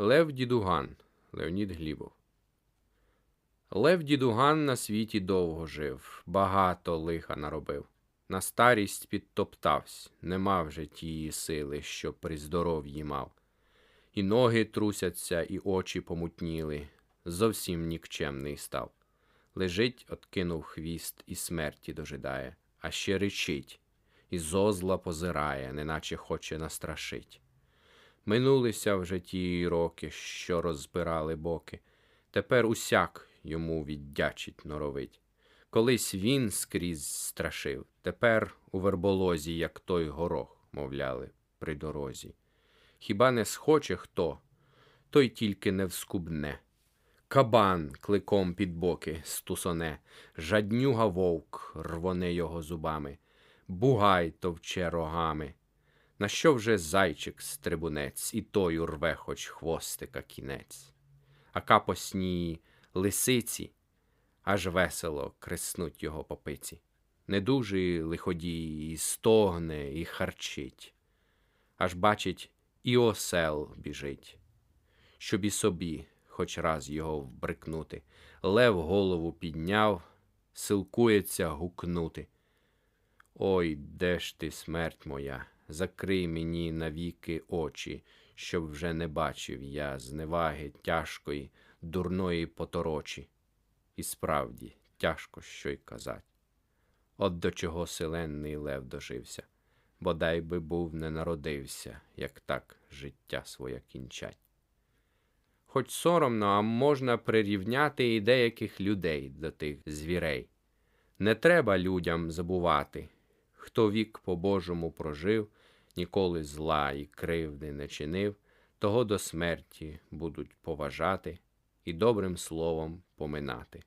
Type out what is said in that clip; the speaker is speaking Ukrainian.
Лев Дідуган Леонід Глібов. Лев Дідуган на світі довго жив, багато лиха наробив. На старість підтоптавсь, не мав вже тієї сили, що при здоров'ї мав. І ноги трусяться, і очі помутніли, зовсім нікчемний став. Лежить, откинув хвіст, і смерті дожидає, а ще речить, і зозла позирає, неначе хоче настрашить. Минулися вже ті роки, що розбирали боки. Тепер усяк йому віддячить норовить. Колись він скрізь страшив, тепер у верболозі, як той горох, мовляли, при дорозі. Хіба не схоче хто, той тільки не вскубне. Кабан кликом під боки стусоне, жаднюга вовк рвоне його зубами, бугай товче рогами. На що вже зайчик стрибунець, і той урве хоч хвостика кінець. А капосні лисиці аж весело креснуть його попиці. Недужий лиходій і стогне, і харчить, аж бачить, і осел біжить, щоб і собі хоч раз його вбрикнути. Лев голову підняв, силкується гукнути. Ой, де ж ти, смерть моя, закрий мені навіки очі, щоб вже не бачив я зневаги тяжкої, дурної поторочі. І справді, тяжко що й казать. От до чого селенний лев дожився, бодай би був не народився, як так життя своє кінчать. Хоч соромно, а можна прирівняти і деяких людей до тих звірей. Не треба людям забувати, хто вік по-божому прожив, ніколи зла і кривди не чинив, того до смерті будуть поважати і добрим словом поминати.